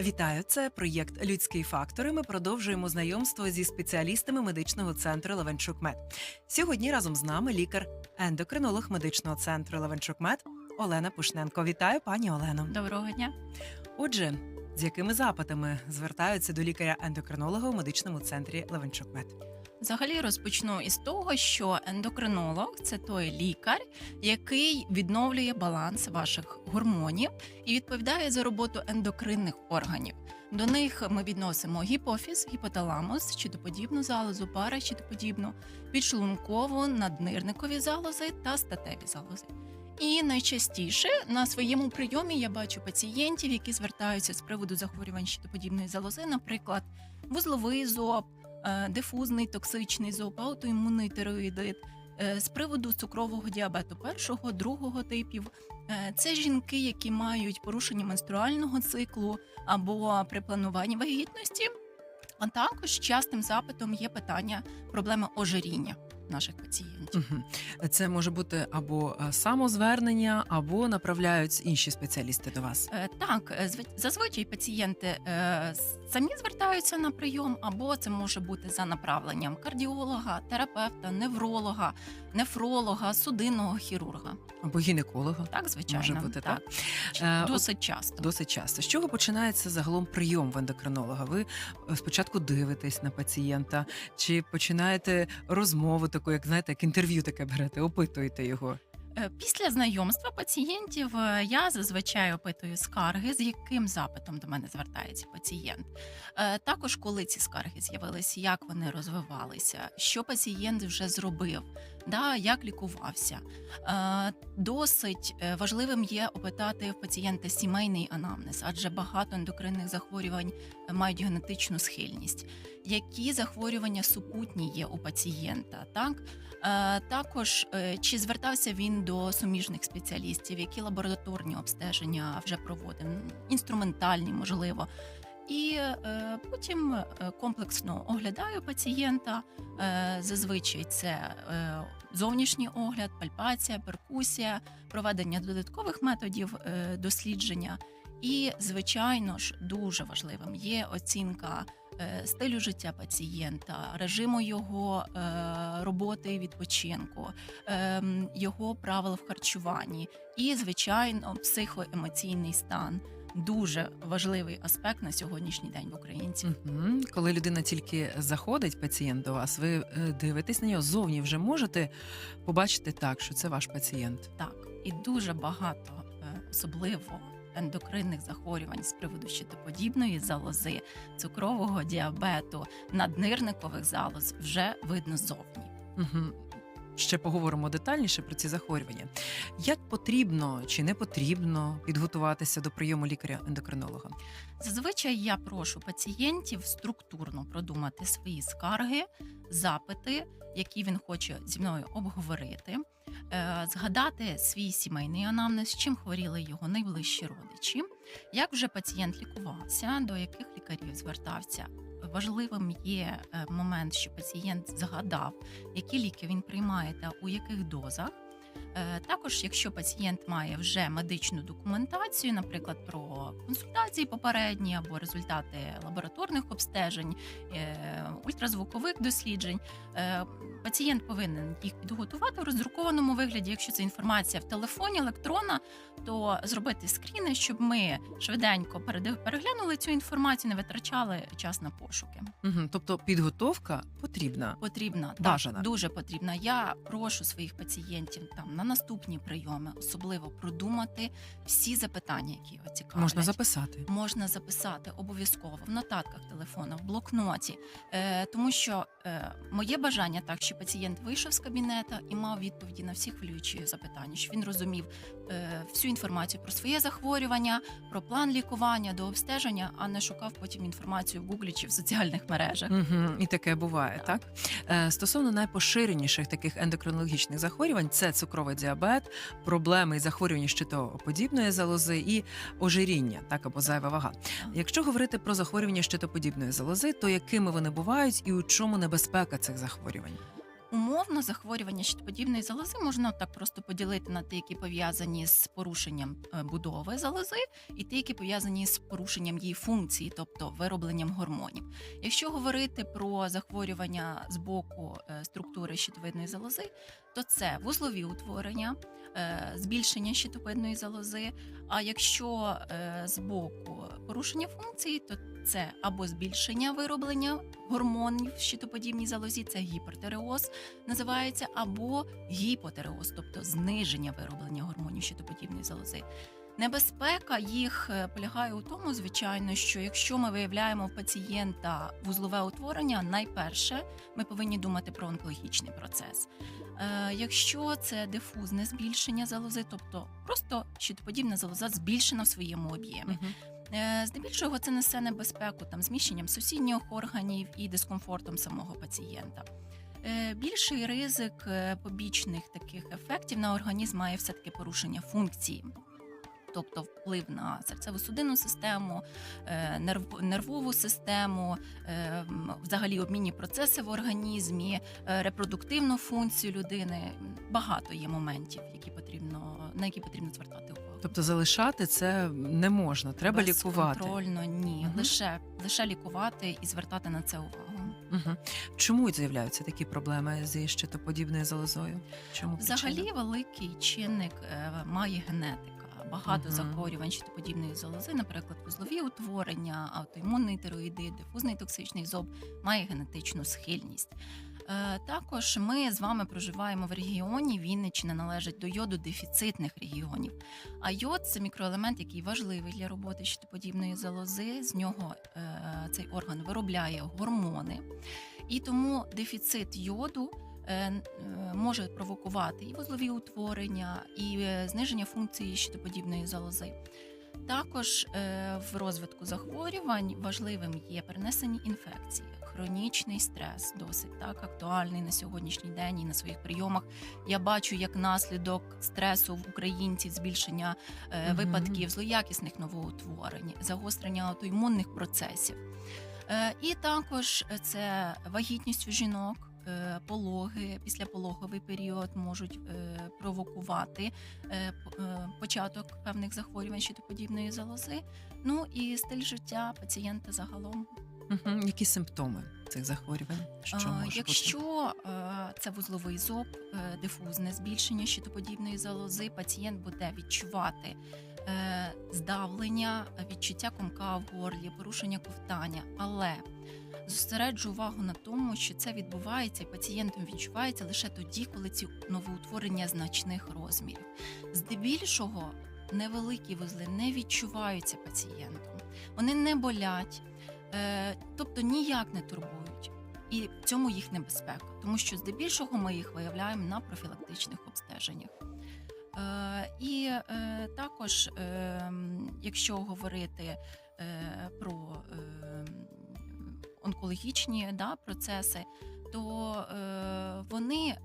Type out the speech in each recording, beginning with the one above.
Вітаю, це проєкт Людський фактор. Ми продовжуємо знайомство зі спеціалістами медичного центру Левенчук Мед. Сьогодні разом з нами лікар-ендокринолог медичного центру Левенчук Мед Олена Пушненко. Вітаю, пані Олено. Доброго дня. Отже, з якими запитами звертаються до лікаря-ендокринолога у медичному центрі Левенчук Мед? Взагалі розпочну із того, що ендокринолог це той лікар, який відновлює баланс ваших гормонів і відповідає за роботу ендокринних органів. До них ми відносимо гіпофіз, гіпоталамус, щитоподібну залозу, паращитоподібну, підшлункову, наднирникові залози та статеві залози. І найчастіше на своєму прийомі я бачу пацієнтів, які звертаються з приводу захворювань щитоподібної залози, наприклад, вузловий зоб, дифузний токсичний зоб, аутоімунний тироїдит. Е, З приводу цукрового діабету першого, другого типів, Е, це жінки, які мають порушення менструального циклу або при плануванні вагітності. А також частим запитом є питання проблеми ожиріння наших пацієнтів. Це може бути або е, самозвернення, або направляють інші спеціалісти до вас. Е, Так, е, зазвичай пацієнти е, с- самі звертаються на прийом, або це може бути за направленням кардіолога, терапевта, невролога, нефролога, судинного хірурга. Або гінеколога. Так, звичайно, Може бути, так? Ч- Е, от- Досить часто. Досить часто. З чого починається загалом прийом в ендокринолога? Ви е, спочатку дивитесь на пацієнта, чи починаєте розмову таку, як знаєте, як інтерв'ю таке берете, опитуєте його? Е, Після знайомства пацієнтів е, я зазвичай опитую скарги, з яким запитом до мене звертається пацієнт. Е, Також, коли ці скарги з'явилися, як вони розвивалися, що пацієнт вже зробив, да, як лікувався. Е, Досить е, важливим є опитати в пацієнта сімейний анамнез, адже багато ендокринних захворювань мають генетичну схильність. Які захворювання супутні є у пацієнта? Так Е, Також чи звертався він до суміжних спеціалістів, які лабораторні обстеження вже проводив, інструментальні, можливо. І е, потім е, комплексно оглядаю пацієнта. Е, зазвичай це зовнішній огляд, пальпація, перкусія, проведення додаткових методів дослідження. І, звичайно ж, дуже важливим є оцінка стилю життя пацієнта, режиму його роботи і відпочинку, його правил в харчуванні і, звичайно, психоемоційний стан. Дуже важливий аспект на сьогоднішній день в українців. Угу. Коли людина тільки заходить, пацієнт до вас, ви е, дивитесь на нього зовні вже можете побачити так, що це ваш пацієнт. Так, і дуже багато, е, особливо ендокринних захворювань з приводу щитоподібної залози, цукрового діабету, наднирникових залоз вже видно зовні. Угу. Ще поговоримо детальніше про ці захворювання. Як потрібно чи не потрібно підготуватися до прийому лікаря-ендокринолога? Зазвичай я прошу пацієнтів структурно продумати свої скарги, запити, які він хоче зі мною обговорити, згадати свій сімейний анамнез, чим хворіли його найближчі родичі, як вже пацієнт лікувався, до яких лікарів звертався. Важливим є е, момент, що пацієнт згадав, які ліки він приймає та у яких дозах. Е, Також, якщо пацієнт має вже медичну документацію, наприклад, про консультації попередні або результати лабораторних обстежень, е, ультразвукових досліджень, е, пацієнт повинен їх підготувати в роздрукованому вигляді. Якщо це інформація в телефоні, електронна, то зробити скріни, щоб ми швиденько переглянули цю інформацію, не витрачали час на пошуки. Угу. Тобто підготовка потрібна. Потрібна Бажана. так, дуже потрібна. Я прошу своїх пацієнтів там на наступні прийоми особливо продумати всі запитання, які його цікавлять. Можна записати. Можна записати обов'язково в нотатках телефону, в блокноті, е, тому що е, моє бажання так, що пацієнт вийшов з кабінету і мав відповіді на всі хвилюючі запитання, що він розумів всю інформацію про своє захворювання, про план лікування до обстеження, а не шукав потім інформацію в гуглі чи в соціальних мережах. Угу. І таке буває, так? Е, Стосовно найпоширеніших таких ендокринологічних захворювань, це цукровий діабет, проблеми і захворювання щитоподібної залози і ожиріння, так або зайва вага. Якщо говорити про захворювання щитоподібної залози, то якими вони бувають і у чому небезпека цих захворювань? Умовно захворювання щитоподібної залози можна так просто поділити на ті, які пов'язані з порушенням е, будови залози, і ті, які пов'язані з порушенням її функції, тобто виробленням гормонів. Якщо говорити про захворювання з боку е, структури щитовидної залози, то це вузлові утворення, е, збільшення щитоподібної залози. А якщо з боку порушення функції, то це або збільшення вироблення гормонів в щитоподібній залозі, це гіпертереоз називається, або гіпотереоз, тобто зниження вироблення гормонів щитоподібної залози. Небезпека їх е, полягає у тому, звичайно, що якщо ми виявляємо в пацієнта вузлове утворення, найперше ми повинні думати про онкологічний процес. Е, якщо це дифузне збільшення залози, тобто просто щитоподібна залоза збільшена в своєму об'ємі. Мгм. Е, Здебільшого це несе небезпеку там зміщенням сусідніх органів і дискомфортом самого пацієнта. Е, Більший ризик е, побічних таких ефектів на організм має все таки порушення функції. Тобто вплив на серцево-судинну систему, е, нервову систему, е, взагалі обмінні процеси в організмі, е, репродуктивну функцію людини. Багато є моментів, які потрібно на які потрібно звертати увагу. Тобто залишати це не можна, треба лікувати. Безконтрольно ні, Мгм. лише лише лікувати і звертати на це увагу. Угу. Чому з'являються такі проблеми зі щитоподібною залозою? Чому Взагалі причина? великий чинник е, має генетика. Багато Мгм. захворювань щитоподібної залози, наприклад, вузлові утворення, аутоімунний тироїдит, дифузний токсичний зоб, має генетичну схильність. Е, Також ми з вами проживаємо в регіоні. Вінниччина належить до йододефіцитних регіонів. А йод це мікроелемент, який важливий для роботи щитоподібної залози. З нього е, цей орган виробляє гормони, і тому дефіцит йоду е, може провокувати і вузлові утворення, і зниження функції щитоподібної залози. Також в розвитку захворювань важливим є перенесені інфекції, хронічний стрес, досить так актуальний на сьогоднішній день і на своїх прийомах. Я бачу як наслідок стресу в українців збільшення е, випадків злоякісних новоутворень, загострення аутоімунних процесів. Е, І також це вагітність у жінок. е, Пологи післяпологовий період можуть е, провокувати е, е, початок певних захворювань щитоподібної залози. Ну і стиль життя пацієнта загалом. Угу. Які симптоми цих захворювань? Що А, може? Якщо е, це вузловий зоб, е, дифузне збільшення щитоподібної залози, пацієнт буде відчувати е, здавлення, відчуття комка в горлі, порушення ковтання, але зосереджу увагу на тому, що це відбувається, і пацієнтом відчувається лише тоді, коли ці новоутворення значних розмірів. Здебільшого невеликі вузли не відчуваються пацієнтом, вони не болять, е, тобто ніяк не турбують. І в цьому їх небезпека, тому що здебільшого ми їх виявляємо на профілактичних обстеженнях. Е, і е, також, е, якщо говорити е, про е, онкологічні да, процеси, то е, вони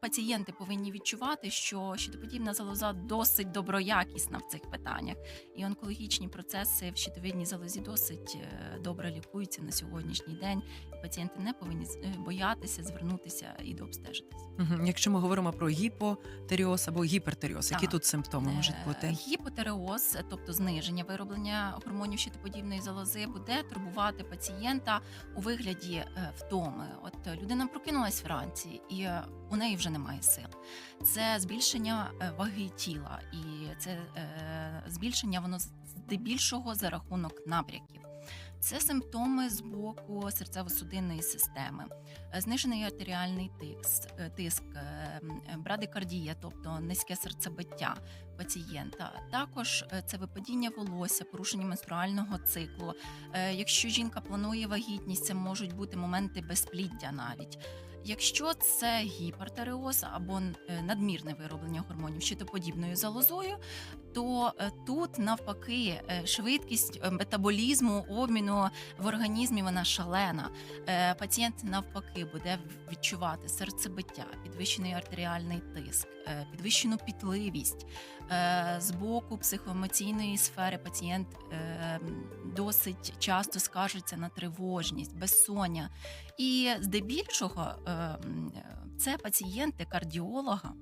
пацієнти повинні відчувати, що щитоподібна залоза досить доброякісна в цих питаннях, і онкологічні процеси в щитовидній залозі досить е, добре лікуються на сьогоднішній день. І пацієнти не повинні е, боятися звернутися і дообстежитися. Угу. Якщо ми говоримо про гіпотеріоз або гіпертеріоз, які тут симптоми можуть Е, бути? Гіпотереоз, тобто зниження вироблення гормонів щитоподібної залози, буде турбувати пацієнта у вигляді втоми. От людина прокинулась вранці, і у неї вже немає сил. Це збільшення е, ваги тіла, і це е, збільшення воно здебільшого за рахунок набряків. Це симптоми з боку серцево-судинної системи, Е, знижений артеріальний тиск, тиск брадикардія, тобто низьке серцебиття пацієнта. Також це випадіння волосся, порушення менструального циклу. Якщо жінка планує вагітність, це можуть бути моменти безпліддя навіть. Якщо це гіпертереоз або е, надмірне вироблення гормонів щитоподібною залозою, то е, тут навпаки е, швидкість е, метаболізму обміну в організмі вона шалена. Пацієнт навпаки буде відчувати серцебиття, підвищений артеріальний тиск, підвищену пітливість. З боку психоемоційної сфери пацієнт досить часто скаржиться на тривожність, безсоння. І здебільшого це пацієнти кардіолога,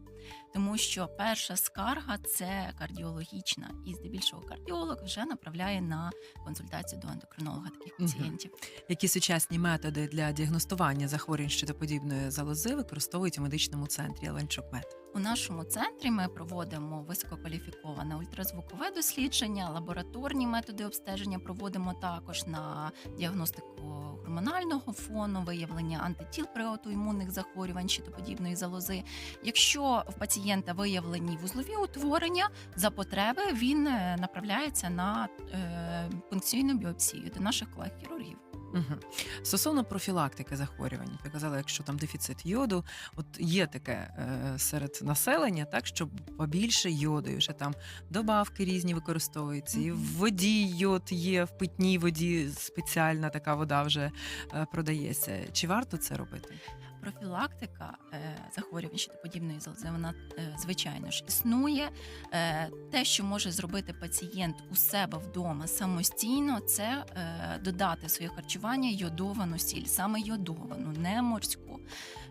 тому що перша скарга це кардіологічна, і здебільшого кардіолог вже направляє на консультацію до ендокринолога таких пацієнтів. Які сучасні методи для діагностування захворювань щитоподібної залози використовують у медичному центрі Ленчук Мед? У нашому центрі ми проводимо висококваліфіковане ультразвукове дослідження, лабораторні методи обстеження проводимо також на діагностику гормонального фону, виявлення антитіл при аутоімунних захворювань щитоподібної залози. Якщо в пацієнта виявлені вузлові утворення, за потреби він е, направляється на е, пункційну біопсію до наших колег-хірургів. Угу. Стосовно профілактики захворювань, ви казали, якщо там дефіцит йоду, от є таке е, серед населення, так щоб побільше йоду, і вже там добавки різні використовуються. І в воді йод є, в питній воді спеціальна така вода вже е, продається. Чи варто це робити? Профілактика захворювань захворювань щитоподібної залози, вона е, звичайно ж існує. Е, те, що може зробити пацієнт у себе вдома самостійно, це е, додати в своє харчування йодовану сіль, саме йодовану, не морську.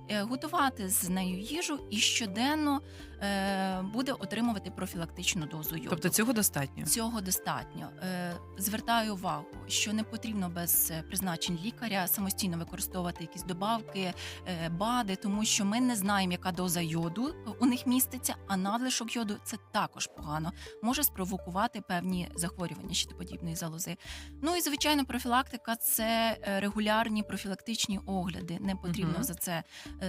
Е, готувати з нею їжу і щоденно е, буде отримувати профілактичну дозу йоду. Тобто цього достатньо. Цього достатньо. Е, Звертаю увагу, що не потрібно без призначень лікаря самостійно використовувати якісь добавки, БАДи, тому що ми не знаємо, яка доза йоду у них міститься, а надлишок йоду це також погано, може спровокувати певні захворювання щитоподібної залози. Ну і звичайно, профілактика це регулярні профілактичні огляди. Не потрібно Мгм. за це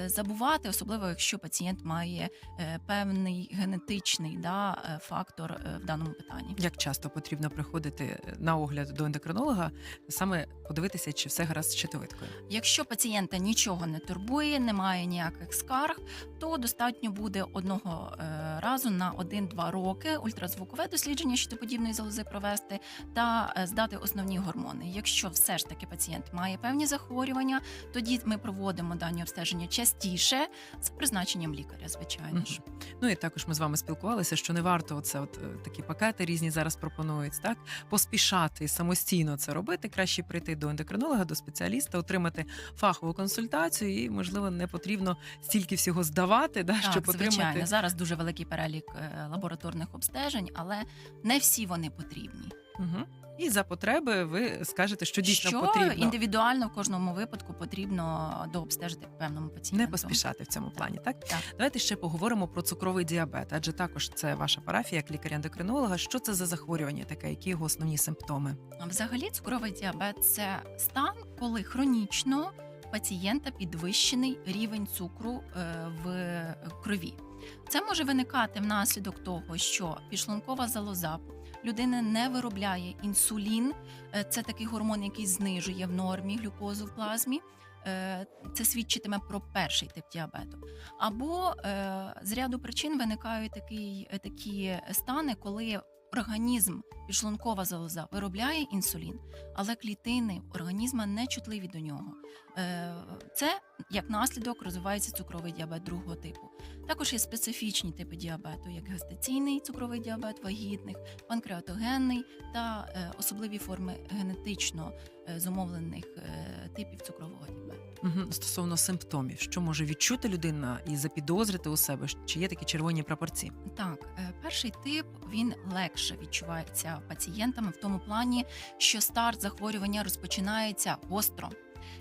забувати, особливо якщо пацієнт має е, певний генетичний да, е, фактор е, в даному питанні. Як часто потрібно приходити на огляд до ендокринолога, саме подивитися, чи все гаразд з щитовидкою? Якщо пацієнта нічого не турбує, немає ніяких скарг, то достатньо буде одного е, разу на 1-2 роки ультразвукове дослідження щитоподібної залози провести та е, здати основні гормони. Якщо все ж таки пацієнт має певні захворювання, тоді ми проводимо дані обстеження частіше з призначенням лікаря, звичайно ж. Ну і також ми з вами спілкувалися, що не варто оце от е, такі пакети різні зараз пропонують, так поспішати і самостійно це робити. Краще прийти до ендокринолога, до спеціаліста, отримати фахову консультацію, і можливо не потрібно стільки всього здавати, да, Так, щоб звичайно, отримати. зараз дуже великий перелік е, лабораторних обстежень, але не всі вони потрібні. Угу. І за потреби ви скажете, що дійсно що потрібно індивідуально в кожному випадку потрібно дообстежити певному пацієнту. не поспішати в цьому плані. Так Так. давайте ще поговоримо про цукровий діабет, адже також це ваша парафія як лікаря-ендокринолога. Що це за захворювання таке? Які його основні симптоми? Взагалі, цукровий діабет це стан, коли хронічно пацієнта підвищений рівень цукру е, в крові. Це може виникати внаслідок того, що підшлункова залоза людина не виробляє інсулін. Е, Це такий гормон, який знижує в нормі глюкозу в плазмі. Е, Це свідчитиме про перший тип діабету. Або е, з ряду причин виникають такі, такі стани, коли організм, підшлункова залоза виробляє інсулін, але клітини організму не чутливі до нього. Е, Це як наслідок розвивається цукровий діабет другого типу. Також є специфічні типи діабету, як гестаційний цукровий діабет вагітних, панкреатогенний та е, особливі форми генетично е, зумовлених типів цукрового діабету. Угу. Стосовно симптомів, що може відчути людина і запідозрити у себе, чи є такі червоні прапорці? Так, перший тип він легше відчувається пацієнтами в тому плані, що старт захворювання розпочинається гостро.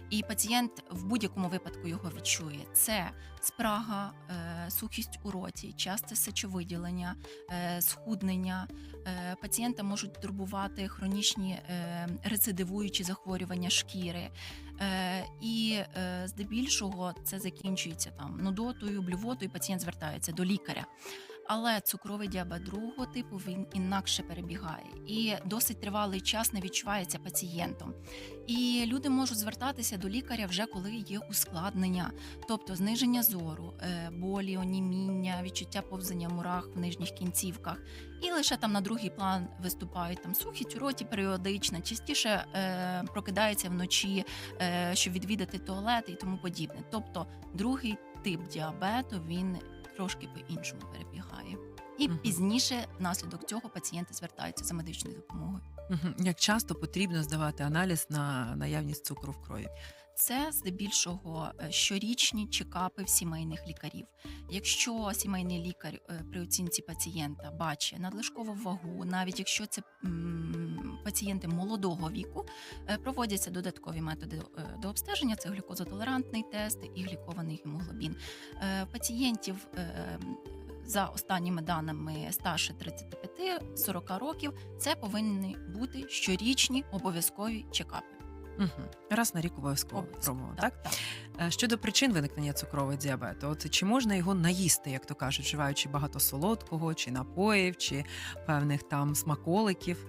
І пацієнт в будь-якому випадку його відчує. Це спрага, е, сухість у роті, часте сечовиділення, е, схуднення. Е, Пацієнта можуть турбувати хронічні рецидивуючі захворювання шкіри. І здебільшого це закінчується там нудотою, блювотою. Пацієнт звертається до лікаря. Але цукровий діабет другого типу він інакше перебігає і досить тривалий час не відчувається пацієнтом. І люди можуть звертатися до лікаря вже коли є ускладнення, тобто зниження зору, е, болі, оніміння, відчуття повзання мурах в нижніх кінцівках. І лише там на другий план виступають там сухість у роті періодична, частіше е, прокидається вночі, е, щоб відвідати туалет і тому подібне. Тобто другий тип діабету він трошки по-іншому перебігає. І угу. пізніше внаслідок цього пацієнти звертаються за медичною допомогою. Угу. Як часто потрібно здавати аналіз на наявність цукру в крові? Це здебільшого е, щорічні чекапи в сімейних лікарів. Якщо сімейний лікар е, при оцінці пацієнта бачить надлишкову вагу, навіть якщо це пацієнти молодого віку, е, проводяться додаткові методи до обстеження: це глюкозотолерантний тест і глікований гемоглобін. Пацієнтів за останніми даними старше 35-40 років, це повинні бути щорічні обов'язкові чекапи. Угу. Раз на рік обов'язково пробуємо, так? так. Е, Щодо причин виникнення цукрового діабету, от чи можна його наїсти, як то кажуть, вживаючи багато солодкого, чи напоїв, чи певних там смаколиків?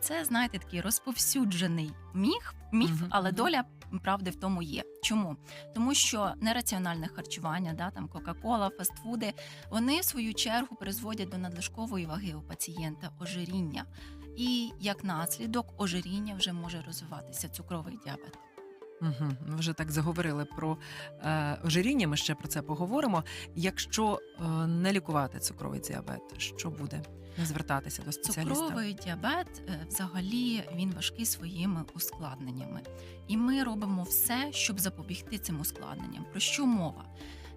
Це знаєте такий розповсюджений міф, міф, Мгм, але доля правди в тому є. Чому? Тому що нераціональне харчування, да, там Кока-Кола, фастфуди, вони в свою чергу призводять до надлишкової ваги у пацієнта, ожиріння. І як наслідок ожиріння вже може розвиватися цукровий діабет. Угу. Ми вже так заговорили про е, ожиріння. Ми ще про це поговоримо. Якщо е, не лікувати цукровий діабет, що буде? Не звертатися до спеціаліста? Цукровий діабет е, взагалі він важкий своїми ускладненнями. І ми робимо все, щоб запобігти цим ускладненням. Про що мова?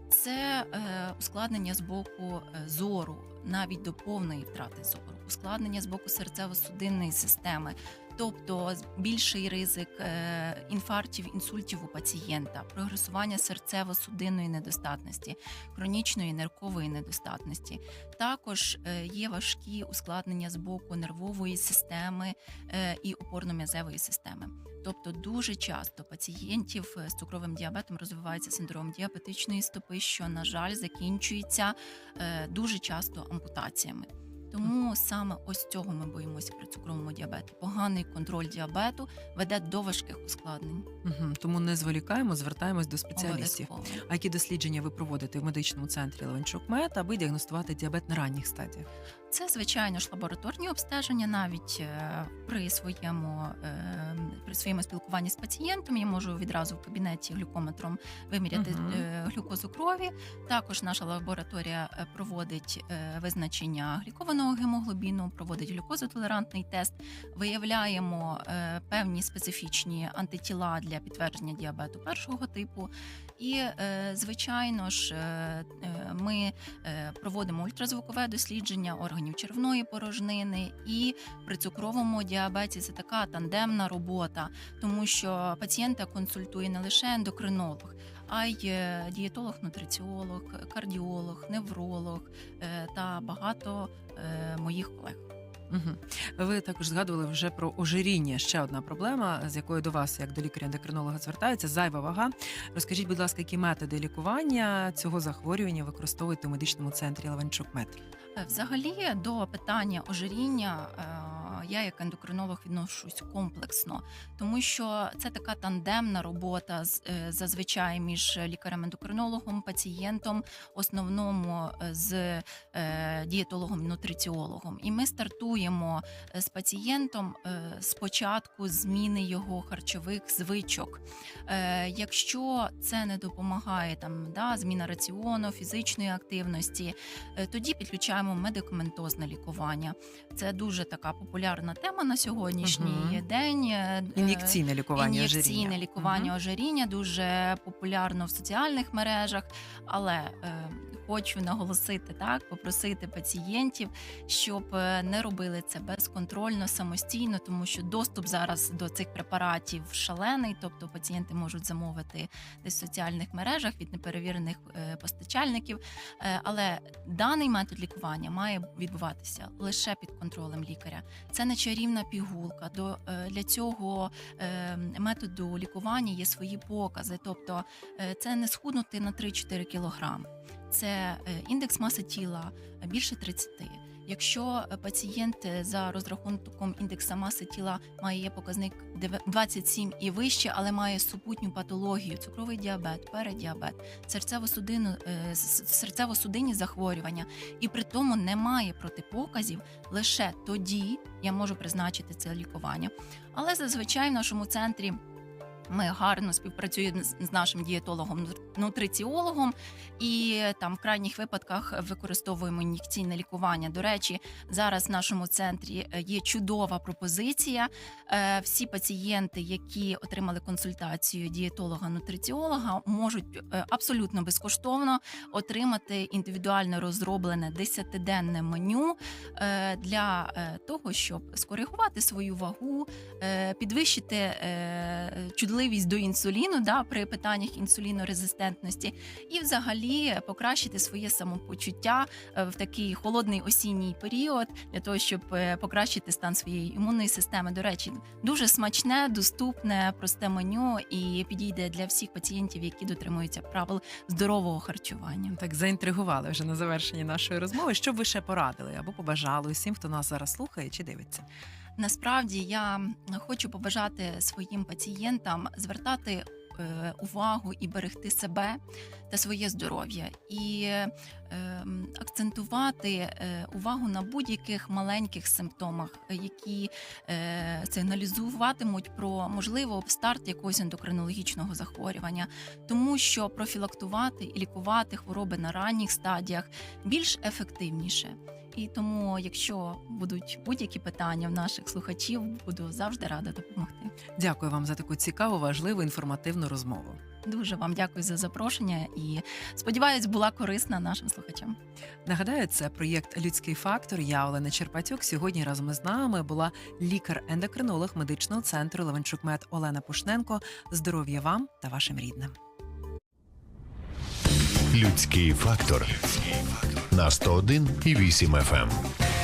Це е, ускладнення з боку е, зору, навіть до повної втрати зору, ускладнення з боку серцево-судинної системи, тобто більший ризик е, інфарктів, інсультів у пацієнта, прогресування серцево-судинної недостатності, хронічної ниркової недостатності. Також е, є важкі ускладнення з боку нервової системи е, і опорно-м'язевої системи. Тобто дуже часто пацієнтів з цукровим діабетом розвивається синдром діабетичної стопи, що на жаль закінчується дуже часто ампутаціями. Тому саме ось цього ми боїмося при цукровому діабеті. Поганий контроль діабету веде до важких ускладнень. Угу. Тому не зволікаємо, звертаємось до спеціалістів. Обов'язково. А які дослідження ви проводите в медичному центрі Левенчук Мед, аби діагностувати діабет на ранніх стадіях? Це звичайно ж лабораторні обстеження. Навіть е, при своєму е, при своєму спілкуванні з пацієнтом я можу відразу в кабінеті глюкометром виміряти е, глюкозу крові. Також наша лабораторія проводить визначення глікованого гемоглобіну, проводить глюкозотолерантний тест. Виявляємо певні специфічні антитіла для підтвердження діабету першого типу. І, е, звичайно ж, е, е, ми проводимо ультразвукове дослідження органів червної порожнини, і при цукровому діабеті це така тандемна робота, тому що пацієнта консультує не лише ендокринолог. А й дієтолог, нутриціолог, кардіолог, невролог та багато моїх колег. Угу. Ви також згадували вже про ожиріння. Ще одна проблема, з якою до вас, як до лікаря-ендокринолога, звертаються зайва вага. Розкажіть, будь ласка, які методи лікування цього захворювання використовуєте у медичному центрі Лаванчук Мед? Е, Взагалі до питання ожиріння е, я як ендокринолог відношусь комплексно, тому що це така тандемна робота е, зазвичай між лікарем-ендокринологом, пацієнтом, основному е, з е, дієтологом-нутриціологом. І ми стартуємо з пацієнтом спочатку зміни його харчових звичок. Якщо це не допомагає, там да, зміна раціону, фізичної активності, Тоді підключаємо медикаментозне лікування. Це дуже така популярна тема на сьогоднішній угу. день. Е, Ін'єкційне лікування Ін'єкційне ожиріння. лікування угу. ожиріння дуже популярно в соціальних мережах, але е, хочу наголосити так, попросити пацієнтів, щоб е, не робили це безконтрольно, самостійно, тому що доступ зараз до цих препаратів шалений, тобто пацієнти можуть замовити десь в соціальних мережах від неперевірених е, постачальників. Е, але даний метод лікування має відбуватися лише під контролем лікаря. Це не чарівна пігулка. До для цього методу лікування є свої покази. Тобто це не схуднути на 3-4 кілограми. Це е, індекс маси тіла більше 30. Якщо е, пацієнт е, за розрахунком індекса маси тіла має показник деве- 27 і вище, але має супутню патологію, цукровий діабет, передіабет, серцево-судинні захворювання, і при тому немає протипоказів, лише тоді я можу призначити це лікування. Але зазвичай в нашому центрі Ми гарно співпрацюємо з нашим дієтологом нутриціологом, і там в крайніх випадках використовуємо ін'єкційне лікування. До речі, зараз в нашому центрі е, є чудова пропозиція. Е, Всі пацієнти, які отримали консультацію дієтолога-нутриціолога, можуть е, абсолютно безкоштовно отримати індивідуально розроблене 10-денне меню для того, щоб скоригувати свою вагу, підвищити е, чутливість до інсуліну да, при питаннях інсулінорезистентності, і взагалі покращити своє самопочуття е, в такий холодний осінній період для того, щоб е, покращити стан своєї імунної системи. До речі, дуже смачне, доступне, просте меню і підійде для всіх пацієнтів, які дотримуються правил здорового харчування. Так заінтригували вже на завершенні нашої розмови. Що б ви ще порадили або побажали усім, хто нас зараз слухає чи дивиться? Насправді я хочу побажати своїм пацієнтам звертати е, увагу і берегти себе та своє здоров'я, і е, акцентувати е, увагу на будь-яких маленьких симптомах, які е, сигналізуватимуть про можливо старт якогось ендокринологічного захворювання, тому що профілактувати і лікувати хвороби на ранніх стадіях більш ефективніше. І тому, якщо будуть будь-які питання в наших слухачів, буду завжди рада допомогти. Дякую вам за таку цікаву, важливу інформативну розмову. Дуже вам дякую за запрошення і сподіваюсь, була корисна нашим слухачам. Нагадаю, це проєкт Людський фактор. Я Олена Черпатюк. Сьогодні разом із нами була лікар-ендокринолог медичного центру Левенчук Мед Олена Пушненко. Здоров'я вам та вашим рідним. Людський фактор на 101,8 FM.